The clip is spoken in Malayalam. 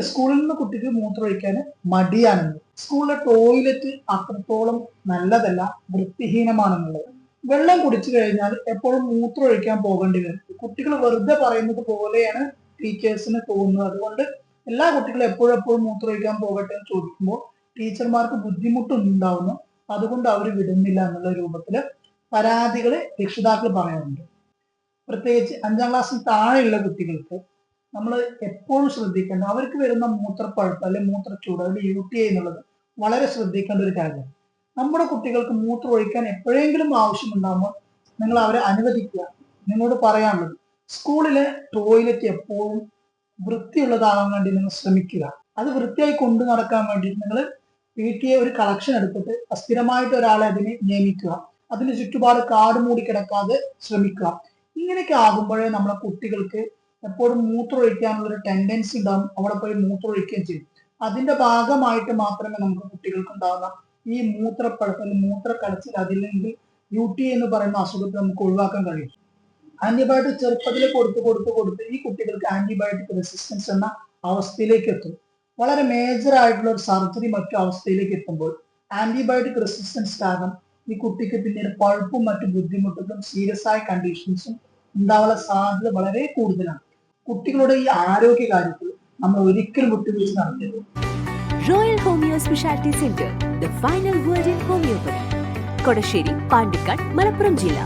സ്കൂളിൽ നിന്ന് കുട്ടിക്ക് മൂത്രമൊഴിക്കാൻ മടിയാണെന്ന്. സ്കൂളിലെ ടോയ്ലറ്റ് അത്രത്തോളം നല്ലതല്ല വൃത്തിഹീനമാണെന്നുള്ളത്. വെള്ളം കുടിച്ചു കഴിഞ്ഞാൽ എപ്പോഴും മൂത്രമൊഴിക്കാൻ പോകേണ്ടി വരും. കുട്ടികൾ വെറുതെ പറയുന്നത് പോലെയാണ് ടീച്ചേഴ്സിന് തോന്നുന്നത്. അതുകൊണ്ട് എല്ലാ കുട്ടികളും എപ്പോഴും എപ്പോഴും മൂത്രമൊഴിക്കാൻ പോകട്ടെ എന്ന് ചോദിക്കുമ്പോൾ ടീച്ചർമാർക്ക് ബുദ്ധിമുട്ടുണ്ടാവുന്നു അതുകൊണ്ട് അവർ വിടുന്നില്ല എന്നുള്ള രൂപത്തിൽ പരാതികൾ രക്ഷിതാക്കൾ പറയാറുണ്ട്. പ്രത്യേകിച്ച് അഞ്ചാം ക്ലാസ്സിൽ താഴെയുള്ള കുട്ടികൾക്ക് നമ്മൾ എപ്പോഴും ശ്രദ്ധിക്കേണ്ട അവർക്ക് വരുന്ന മൂത്രപ്പഴുപ്പ് അല്ലെങ്കിൽ മൂത്രച്ചൂട് അല്ലെങ്കിൽ യു ടി ഐ എന്നുള്ളത് വളരെ ശ്രദ്ധിക്കേണ്ട ഒരു കാര്യം. നമ്മുടെ കുട്ടികൾക്ക് മൂത്രം ഒഴിക്കാൻ എപ്പോഴെങ്കിലും ആവശ്യമുണ്ടാകുമ്പോൾ നിങ്ങൾ അവരെ അനുവദിക്കുക. നിങ്ങളോട് പറയാനുള്ളത് സ്കൂളിലെ ടോയ്ലറ്റ് എപ്പോഴും വൃത്തിയുള്ളതാകാൻ വേണ്ടി നിങ്ങൾ ശ്രമിക്കുക. അത് വൃത്തിയായി കൊണ്ടു നടക്കാൻ വേണ്ടി നിങ്ങൾ എ ഒരു കളക്ഷൻ എടുത്തിട്ട് സ്ഥിരമായിട്ട് ഒരാളെ അതിനെ നിയമിക്കുക. അതിന് ചുറ്റുപാട് കാട് മൂടി കിടക്കാതെ ശ്രമിക്കുക. ഇങ്ങനെയൊക്കെ ആകുമ്പോഴേ നമ്മളെ കുട്ടികൾക്ക് എപ്പോഴും മൂത്രമൊഴിക്കാനുള്ള ഒരു ടെൻഡൻസി ഉണ്ടാവും. അവിടെ പോയി മൂത്രമൊഴിക്കുകയും ചെയ്യും. അതിന്റെ ഭാഗമായിട്ട് മാത്രമേ നമുക്ക് കുട്ടികൾക്ക് ഉണ്ടാവുന്ന ഈ മൂത്രപ്പഴുപ്പ് അല്ലെങ്കിൽ മൂത്രക്കടച്ചിൽ അതില്ലെങ്കിൽ യു ടി എന്ന് പറയുന്ന അസുഖത്തെ നമുക്ക് ഒഴിവാക്കാൻ കഴിയും. ആന്റിബയോട്ടിക് ചെറുപ്പത്തിൽ കൊടുത്ത് കൊടുത്ത് കൊടുത്ത് ഈ കുട്ടികൾക്ക് ആന്റിബയോട്ടിക് റെസിസ്റ്റൻസ് എന്ന അവസ്ഥയിലേക്ക് എത്തും. വളരെ മേജർ ആയിട്ടുള്ള ഒരു സർജറി മറ്റു അവസ്ഥയിലേക്ക് എത്തുമ്പോൾ ആന്റിബയോട്ടിക് റെസിസ്റ്റൻസ് കാരണം ഈ കുട്ടിക്ക് പിന്നീട് പഴുപ്പും മറ്റു ബുദ്ധിമുട്ടുകളും സീരിയസ് ആയ കണ്ടീഷൻസും ഉണ്ടാവാനുള്ള സാധ്യത വളരെ കൂടുതലാണ്. കുട്ടികളുടെ ഈ ആരോഗ്യ കാര്യത്തിൽ നമ്മൾ ഒരിക്കലും വിട്ടുവീഴ്ച നടത്തരുത് royal homeo speciality centre the final word in homoeopathy Kodassery Pandikkad Malappuram ജില്ല.